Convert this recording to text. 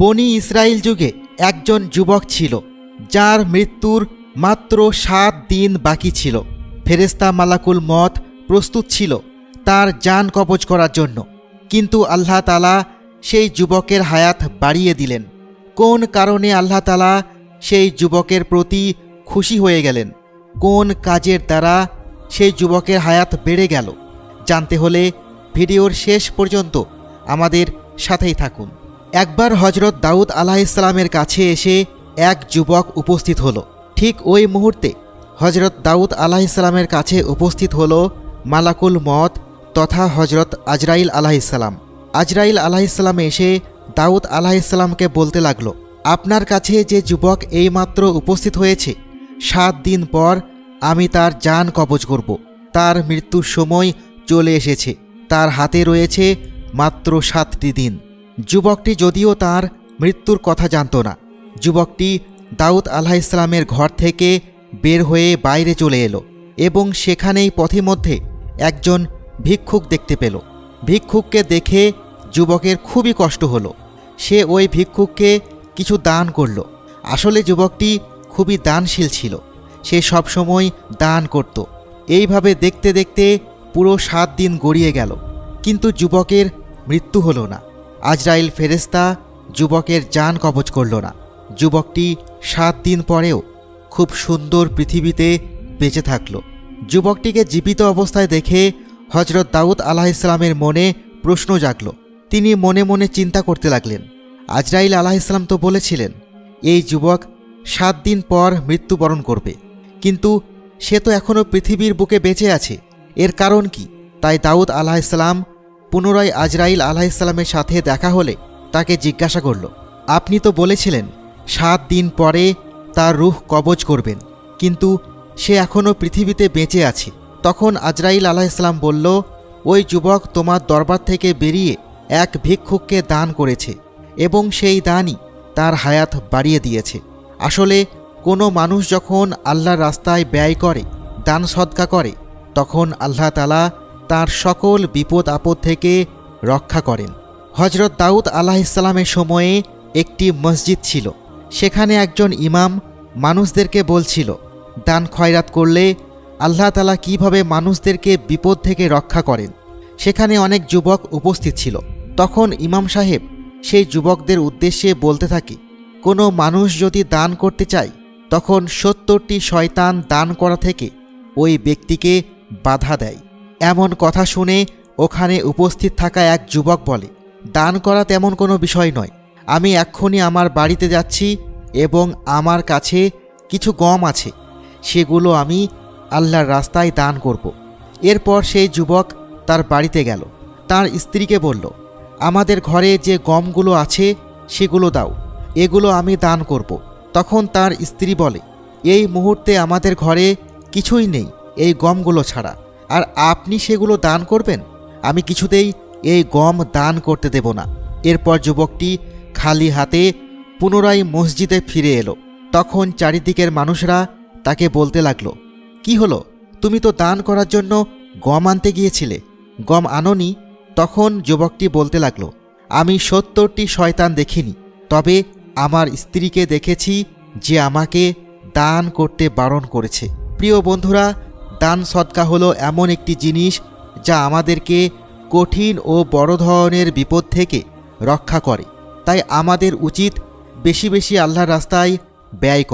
বনি ইসরায়েল যুগে একজন যুবক ছিল, যার মৃত্যুর মাত্র সাত দিন বাকি ছিল। ফেরেস্তা মালাকুল মত প্রস্তুত ছিল তার যান কবজ করার জন্য। কিন্তু আল্লাহ তালা সেই যুবকের হায়াত বাড়িয়ে দিলেন। কোন কারণে আল্লাহ তালা সেই যুবকের প্রতি খুশি হয়ে গেলেন? কোন কাজের দ্বারা সেই যুবকের হায়াত বেড়ে গেল? জানতে হলে ভিডিওর শেষ পর্যন্ত আমাদের সাথেই থাকুন। একবার হজরত দাউদ আলাহিসাল্লামের কাছে এসে এক যুবক উপস্থিত হলো। ঠিক ওই মুহূর্তে হজরত দাউদ আলাহিসাল্লামের কাছে উপস্থিত হলো মালাকুল মত তথা হজরত আজরাইল আলাহিসাল্লাম আজরাইল আলাহিসাল্লাম এসে দাউদ আলাহিসাল্লামকে বলতে লাগল, আপনার কাছে যে যুবক এইমাত্র উপস্থিত হয়েছে, সাত দিন পর আমি তার যান কবজ করব। তার মৃত্যুর সময় চলে এসেছে। তার হাতে রয়েছে মাত্র সাতটি দিন। যুবকটি যদিও তার মৃত্যুর কথা জানত না। যুবকটি দাউদ আলাহিসাল্লামের ঘর থেকে বের হয়ে বাইরে চলে এলো এবং সেখানেই পথিমধ্যে একজন ভিক্ষুক দেখতে পেল। ভিক্ষুককে দেখে যুবকের খুবই কষ্ট হলো। সে ওই ভিক্ষুককে কিছু দান করল। আসলে যুবকটি খুবই দানশীল ছিল। সে সবসময় দান করত। এইভাবে দেখতে দেখতে পুরো সাত দিন গড়িয়ে গেল। কিন্তু যুবকের মৃত্যু হলো না। আজরাইল ফেরেস্তা যুবকের যান কবচ করল না। যুবকটি সাত দিন পরেও খুব সুন্দর পৃথিবীতে বেঁচে থাকল। যুবকটিকে জীবিত অবস্থায় দেখে হজরত দাউদ আলাহিসাল্লামের মনে প্রশ্ন জাগল। তিনি মনে মনে চিন্তা করতে লাগলেন। আজরাইল আলাহিসাল্লাম তো বলেছিলেন, এই যুবক সাত দিন পর মৃত্যুবরণ করবে। কিন্তু সে তো এখনও পৃথিবীর বুকে বেঁচে আছে। এর কারণ কি? তাই দাউদ আলাহিসাল্লাম পুনরায় আজরাইল আলাহিসাল্লামের সাথে দেখা হলে তাকে জিজ্ঞাসা করল, আপনি তো বলেছিলেন, সাত দিন পরে তার রুহ কবজ করবেন। কিন্তু সে এখনও পৃথিবীতে বেঁচে আছে। তখন আজরাইল আলাহিসাল্লাম বলল, ওই যুবক তোমার দরবার থেকে বেরিয়ে এক ভিক্ষুককে দান করেছে এবং সেই দানই তার হায়াত বাড়িয়ে দিয়েছে। আসলে কোনো মানুষ যখন আল্লাহর রাস্তায় ব্যয় করে, দান সদকা করে, তখন আল্লাহ তালা তার সকল বিপদ আপদ থেকে রক্ষা করেন। হজরত দাউদ আলাহিসাল্লামের সময়ে একটি মসজিদ ছিল। সেখানে একজন ইমাম মানুষদেরকে বলছিল, দান খয়রাত করলে আল্লাহ তালা কীভাবে মানুষদেরকে বিপদ থেকে রক্ষা করেন? সেখানে অনেক যুবক উপস্থিত ছিল। তখন ইমাম সাহেব সেই যুবকদের উদ্দেশ্যে বলতে থাকে, কোনো মানুষ যদি দান করতে চায়, তখন সত্তরটি শয়তান দান করা থেকে ওই ব্যক্তিকে বাধা দেয়। এমন কথা শুনে ওখানে উপস্থিত থাকা এক যুবক বলে, দান করা তেমন কোনো বিষয় নয়। আমি এক্ষুনি আমার বাড়িতে যাচ্ছি এবং আমার কাছে কিছু গম আছে। সেগুলো আমি আল্লাহর রাস্তায় দান করব। এরপর সেই যুবক তার বাড়িতে গেল। তার স্ত্রীকে বলল, আমাদের ঘরে যে গমগুলো আছে, সেগুলো দাও। এগুলো আমি দান করব। তখন তার স্ত্রী বলে, এই মুহূর্তে আমাদের ঘরে কিছুই নেই, এই গমগুলো ছাড়া। আর আপনি সেগুলো দান করবেন? আমি কিছুতেই এই গম দান করতে দেব না। এরপর যুবকটি খালি হাতে পুনরায় মসজিদে ফিরে এলো। তখন চারিদিকের মানুষরা তাকে বলতে লাগল, কি হলো? তুমি তো দান করার জন্য গম আনতে গিয়েছিলে। গম আননি? তখন যুবকটি বলতে লাগল, আমি সত্তরটি শয়তান দেখিনি, তবে আমার স্ত্রীকে দেখেছি যে আমাকে দান করতে বারণ করেছে। প্রিয় বন্ধুরা দান সৎকা হলো এমন একটি জিনিস যা আমাদেরকে কঠিন ও বড় ধরনের বিপদ থেকে রক্ষা করে। তাই আমাদের উচিত বেশি বেশি আল্লাহর রাস্তায় ব্যয় করা।